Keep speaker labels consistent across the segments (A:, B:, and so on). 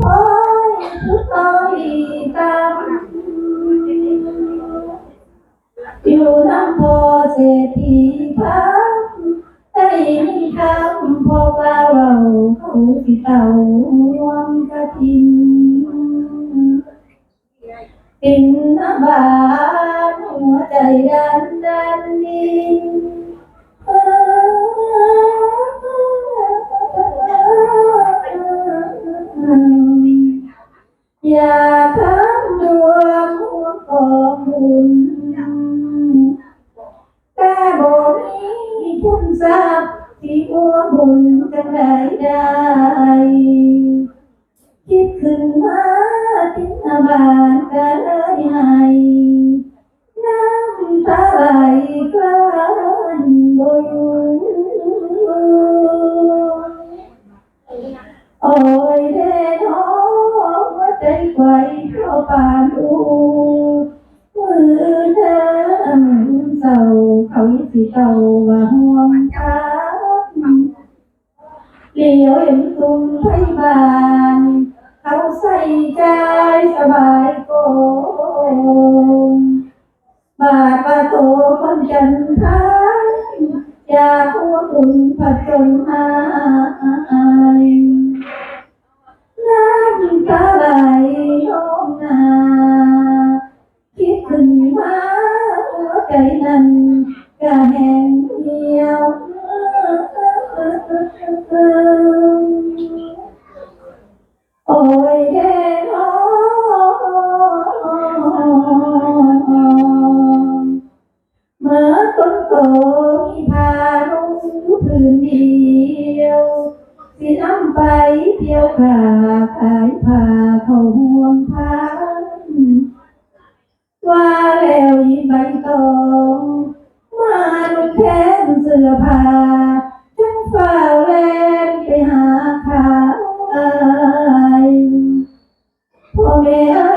A: อยทุกต้อยตามอยู่น้ำพอเศรษฐีพังได้ยินคำพอกล่าวเราเขาสิเต่ารวมกระทินกินน้ำบานหัวใจดันดันดิน อย่าทำดวงหัวกองบุญแต่บ่มีคุณทรัพย์ที่หัวบุญจะได้ได้ คิดขึ้นมาทิ้งอาบานก็เลยให้ หัวใจไฟเพราะปานอูมือเดิมเศร้าเขาสิเศร้าว่าห่วงทางเลี้ยวเห็นตุ้มไทยบานเขาใส่ใจสบายโกงบาดประตูคนจันทานอยาหัวอุ่นผัดจนหา ใจนั้นก็แห้งเหี่ยวโอ้ยเด้อเมื่อต้นโตมีพาลุงพื้นเดียวสิน้ำไปเที่ยวขาขายผ้าเขาห่ว อผ้าจังฝ่าแลนไปหาข้ายพ่อแม่เอ้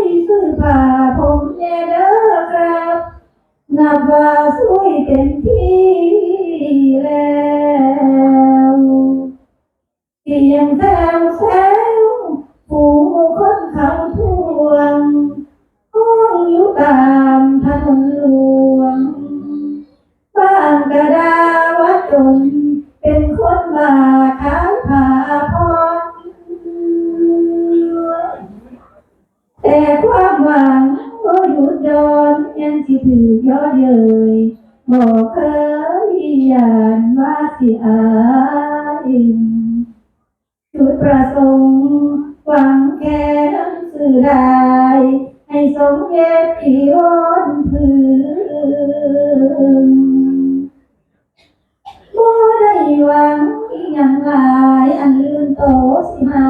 A: ยซื้อผ้าผมแน่เด้อครับนับว่าสวยเต็มที่แล้วเพียงแซวแซว น เป็นคนมาขายผ้าพรแต่ความหวังก็หยุดยอนยังสิถือยอดเยยบอกเคยยานว่าสิอายจุดประสงค์หวังแค่นสือได้ ให้สมเย็จที่วอนพื้นบ่ได้ห วังยังหลายอันลื่นโตสิหา